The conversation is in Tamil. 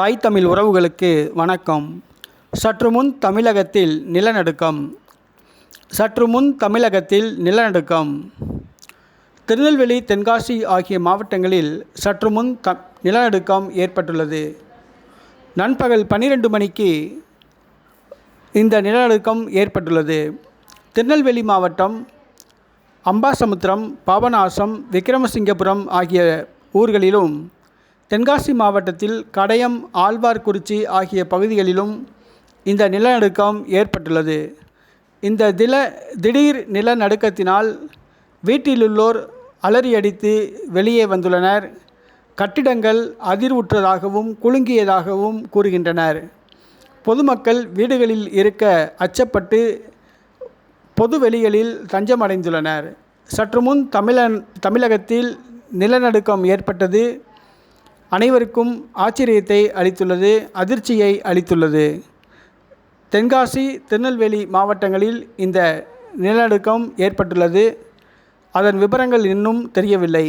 தாய் தமிழ் உறவுகளுக்கு வணக்கம். சற்று முன் தமிழகத்தில் நிலநடுக்கம். சற்று முன் தமிழகத்தில் நிலநடுக்கம். திருநெல்வேலி தென்காசி ஆகிய மாவட்டங்களில் சற்று முன் த நிலநடுக்கம் ஏற்பட்டுள்ளது. நண்பகல் பன்னிரெண்டு மணிக்கு இந்த நிலநடுக்கம் ஏற்பட்டுள்ளது. திருநெல்வேலி மாவட்டம் அம்பாசமுத்திரம் பாபநாசம் விக்ரமசிங்கபுரம் ஆகிய ஊர்களிலும் தென்காசி மாவட்டத்தில் கடையம் ஆழ்வார்குறிச்சி ஆகிய பகுதிகளிலும் இந்த நிலநடுக்கம் ஏற்பட்டுள்ளது. இந்த தில திடீர் நிலநடுக்கத்தினால் வீட்டிலுள்ளோர் அலறியடித்து வெளியே வந்துள்ளனர். கட்டிடங்கள் அதிர்வுற்றதாகவும் குலுங்கியதாகவும் கூறுகின்றனர். பொதுமக்கள் வீடுகளில் இருக்க அச்சப்பட்டு பொது வெளிகளில் தஞ்சமடைந்துள்ளனர். சற்று முன் தமிழன் தமிழகத்தில் நிலநடுக்கம் ஏற்பட்டது. அனைவருக்கும் ஆச்சரியத்தை அளித்துள்ளது அதிர்ச்சியை அளித்துள்ளது. தென்காசி திருநெல்வேலி மாவட்டங்களில் இந்த நிலநடுக்கம் ஏற்பட்டுள்ளது. அதன் விபரங்கள் இன்னும் தெரியவில்லை.